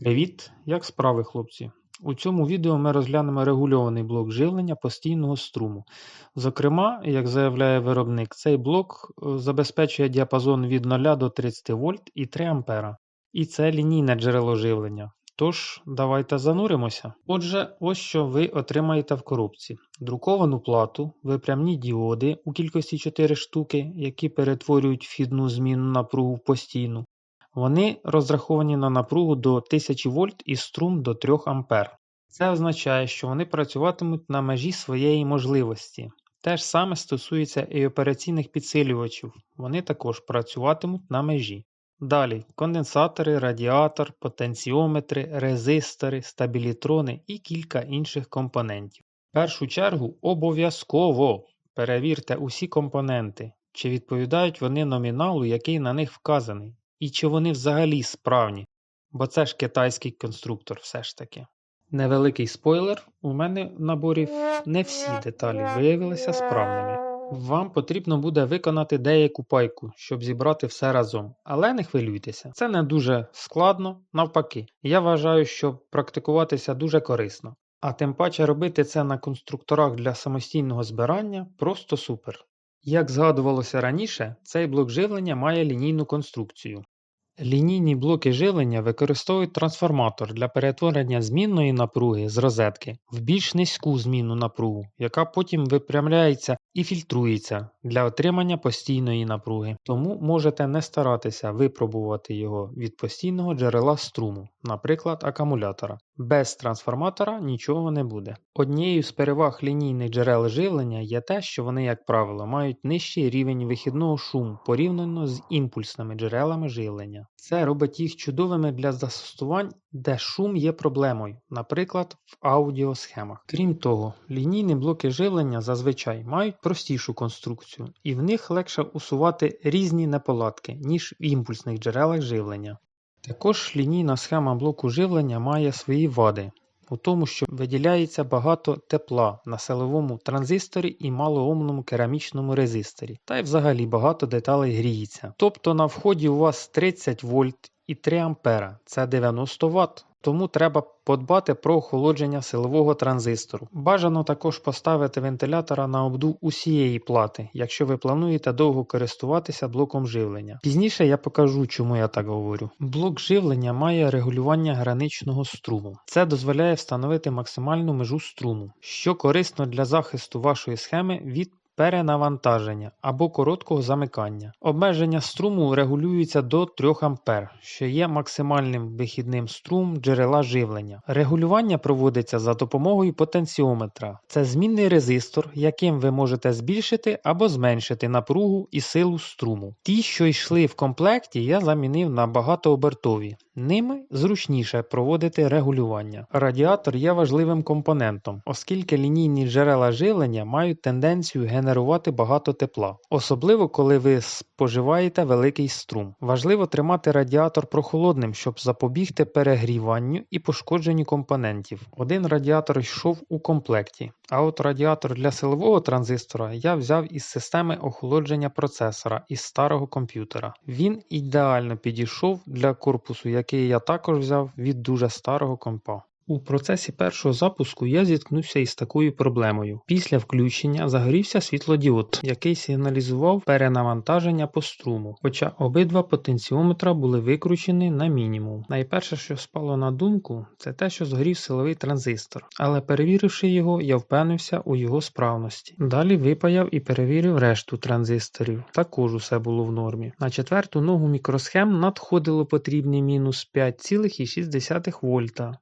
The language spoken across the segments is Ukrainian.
Привіт! Як справи, хлопці? У цьому відео ми розглянемо регульований блок живлення постійного струму. Зокрема, як заявляє виробник, цей блок е, забезпечує діапазон від 0 до 30 вольт і 3 А. І це лінійне джерело живлення. Тож, давайте зануримося. Отже, ось що ви отримаєте в коробці: друковану плату, випрямні діоди у кількості 4 штуки, які перетворюють вхідну змінну напругу в постійну. Вони розраховані на напругу до 1000 вольт і струм до 3 А. Це означає, що вони працюватимуть на межі своєї можливості. Те ж саме стосується і операційних підсилювачів, вони також працюватимуть на межі. Далі конденсатори, радіатор, потенціометри, резистори, стабілітрони і кілька інших компонентів. В першу чергу обов'язково перевірте усі компоненти, чи відповідають вони номіналу, який на них вказаний, і чи вони взагалі справні, бо це ж китайський конструктор все ж таки. Невеликий спойлер, у мене в наборі не всі деталі виявилися справними. Вам потрібно буде виконати деяку пайку, щоб зібрати все разом. Але не хвилюйтеся, це не дуже складно, навпаки. Я вважаю, що практикуватися дуже корисно. А тим паче робити це на конструкторах для самостійного збирання просто супер. Як згадувалося раніше, цей блок живлення має лінійну конструкцію. Лінійні блоки живлення використовують трансформатор для перетворення змінної напруги з розетки в більш низьку змінну напругу, яка потім випрямляється і фільтрується для отримання постійної напруги. Тому можете не старатися випробувати його від постійного джерела струму, наприклад акумулятора. Без трансформатора нічого не буде. Однією з переваг лінійних джерел живлення є те, що вони, як правило, мають нижчий рівень вихідного шуму порівняно з імпульсними джерелами живлення. Це робить їх чудовими для застосувань, де шум є проблемою, наприклад, в аудіосхемах. Крім того, лінійні блоки живлення зазвичай мають простішу конструкцію, і в них легше усувати різні неполадки, ніж в імпульсних джерелах живлення. Також лінійна схема блоку живлення має свої вади, у тому, що виділяється багато тепла на силовому транзисторі і малоомному керамічному резисторі, та й взагалі багато деталей гріється. Тобто на вході у вас 30 вольт і 3 ампера, це 90 Вт. Тому треба подбати про охолодження силового транзистору. Бажано також поставити вентилятора на обдув усієї плати, якщо ви плануєте довго користуватися блоком живлення. Пізніше я покажу, чому я так говорю. Блок живлення має регулювання граничного струму. Це дозволяє встановити максимальну межу струму, що корисно для захисту вашої схеми від перенавантаження або короткого замикання. Обмеження струму регулюється до 3 А, що є максимальним вихідним струм джерела живлення. Регулювання проводиться за допомогою потенціометра. Це змінний резистор, яким ви можете збільшити або зменшити напругу і силу струму. Ті, що йшли в комплекті, я замінив на багатообертові. Ними зручніше проводити регулювання. Радіатор є важливим компонентом, оскільки лінійні джерела живлення мають тенденцію генерувати багато тепла, особливо коли ви споживаєте великий струм. Важливо тримати радіатор прохолодним, щоб запобігти перегріванню і пошкодженню компонентів. Один радіатор йшов у комплекті, а от радіатор для силового транзистора я взяв із системи охолодження процесора із старого комп'ютера. Він ідеально підійшов для корпусу, який я також взяв від дуже старого компа. У процесі першого запуску я зіткнувся із такою проблемою. Після включення загорівся світлодіод, який сигналізував перенавантаження по струму, хоча обидва потенціометра були викручені на мінімум. Найперше, що спало на думку, це те, що згорів силовий транзистор, але перевіривши його, я впевнився у його справності. Далі випаяв і перевірив решту транзисторів. Також усе було в нормі. На четверту ногу мікросхем надходило потрібний мінус 5,6 вольта.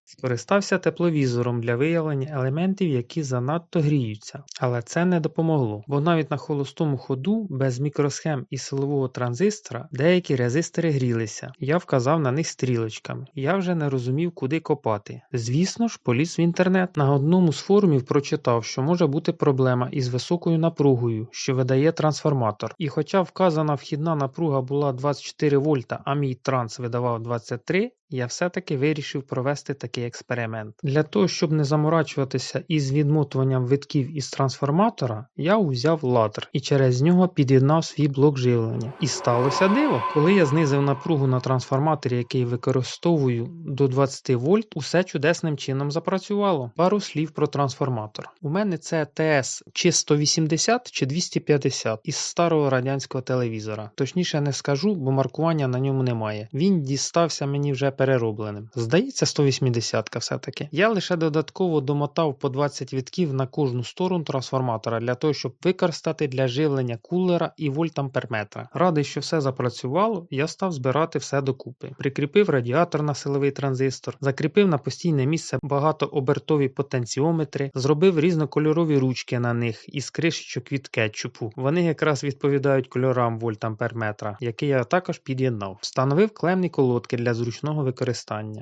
Скористався тепловізором для виявлення елементів, які занадто гріються, але це не допомогло, бо навіть на холостому ходу без мікросхем і силового транзистора деякі резистори грілися. Я вказав на них стрілочками. Я вже не розумів, куди копати. Звісно ж, поліз в інтернет. На одному з форумів прочитав, що може бути проблема із високою напругою, що видає трансформатор. І хоча вказана вхідна напруга була 24 вольта, а мій транс видавав 23, я все-таки вирішив провести такий експеримент. Для того, щоб не заморачуватися із відмотуванням витків із трансформатора, я узяв ладер і через нього під'єднав свій блок живлення. І сталося диво. Коли я знизив напругу на трансформаторі, який використовую до 20 вольт, усе чудесним чином запрацювало. Пару слів про трансформатор. У мене це ТС чи 180 чи 250 із старого радянського телевізора. Точніше не скажу, бо маркування на ньому немає. Він дістався мені вже переробленим. Здається, 180 все-таки. Я лише додатково домотав по 20 вітків на кожну сторону трансформатора для того, щоб використати для живлення кулера і вольтамперметра. Радий, що все запрацювало, я став збирати все докупи. Прикріпив радіатор на силовий транзистор, закріпив на постійне місце багатообертові потенціометри, зробив різнокольорові ручки на них із кришечок від кетчупу. Вони якраз відповідають кольорам вольтамперметра, який я також під'єднав. Встановив клемні колодки для зручного використання.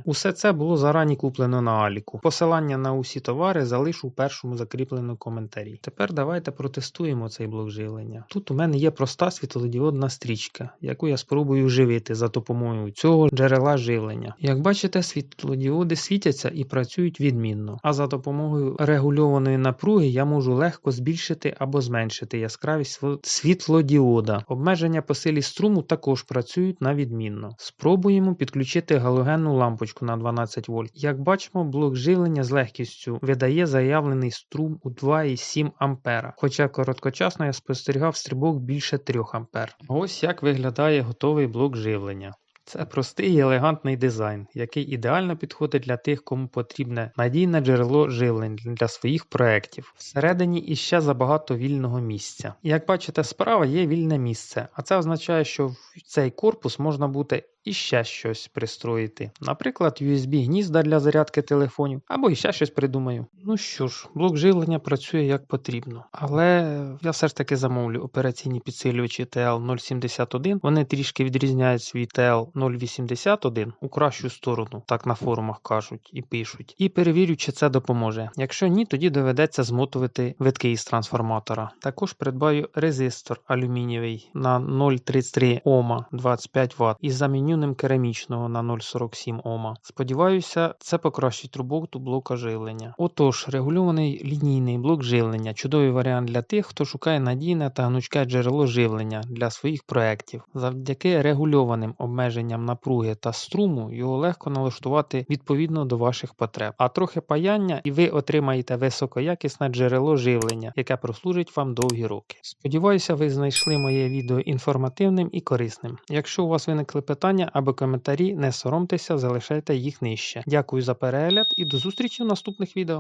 Усе це було зарані куплено на Аліку. Посилання на усі товари залишу у першому закріпленому коментарі. Тепер давайте протестуємо цей блок живлення. Тут у мене є проста світлодіодна стрічка, яку я спробую живити за допомогою цього джерела живлення. Як бачите, світлодіоди світяться і працюють відмінно, а за допомогою регульованої напруги я можу легко збільшити або зменшити яскравість світлодіода. Обмеження по силі струму також працюють на відмінно. Спробуємо підключити галогенну лампочку на 12 вольт. Як бачимо, блок живлення з легкістю видає заявлений струм у 2,7 ампера. Хоча короткочасно я спостерігав стрибок більше 3 ампер. Ось як виглядає готовий блок живлення. Це простий і елегантний дизайн, який ідеально підходить для тих, кому потрібне надійне джерело живлень для своїх проєктів. Всередині іще забагато вільного місця. Як бачите, справа є вільне місце, а це означає, що в цей корпус можна буде і ще щось пристроїти. Наприклад, USB гнізда для зарядки телефонів, або іще щось придумаю. Ну що ж, блок живлення працює як потрібно. Але я все ж таки замовлю операційні підсилювачі TL071. Вони трішки відрізняються від TL081 у кращу сторону, так на форумах кажуть і пишуть. І перевірю, чи це допоможе. Якщо ні, тоді доведеться змотувати витки із трансформатора. Також придбаю резистор алюмінієвий на 0,33 Ома 25 Вт із замінюним керамічного на 0,47 Ома. Сподіваюся, це покращить роботу блока живлення. Отож, регульований лінійний блок живлення чудовий варіант для тих, хто шукає надійне та гнучке джерело живлення для своїх проєктів. Завдяки регульованим обмеженням напруги та струму його легко налаштувати відповідно до ваших потреб. А трохи паяння, і ви отримаєте високоякісне джерело живлення, яке прослужить вам довгі роки. Сподіваюся, ви знайшли моє відео інформативним і корисним. Якщо у вас виникли питання або коментарі, не соромтеся, залишайте їх нижче. Дякую за перегляд і до зустрічі в наступних відео.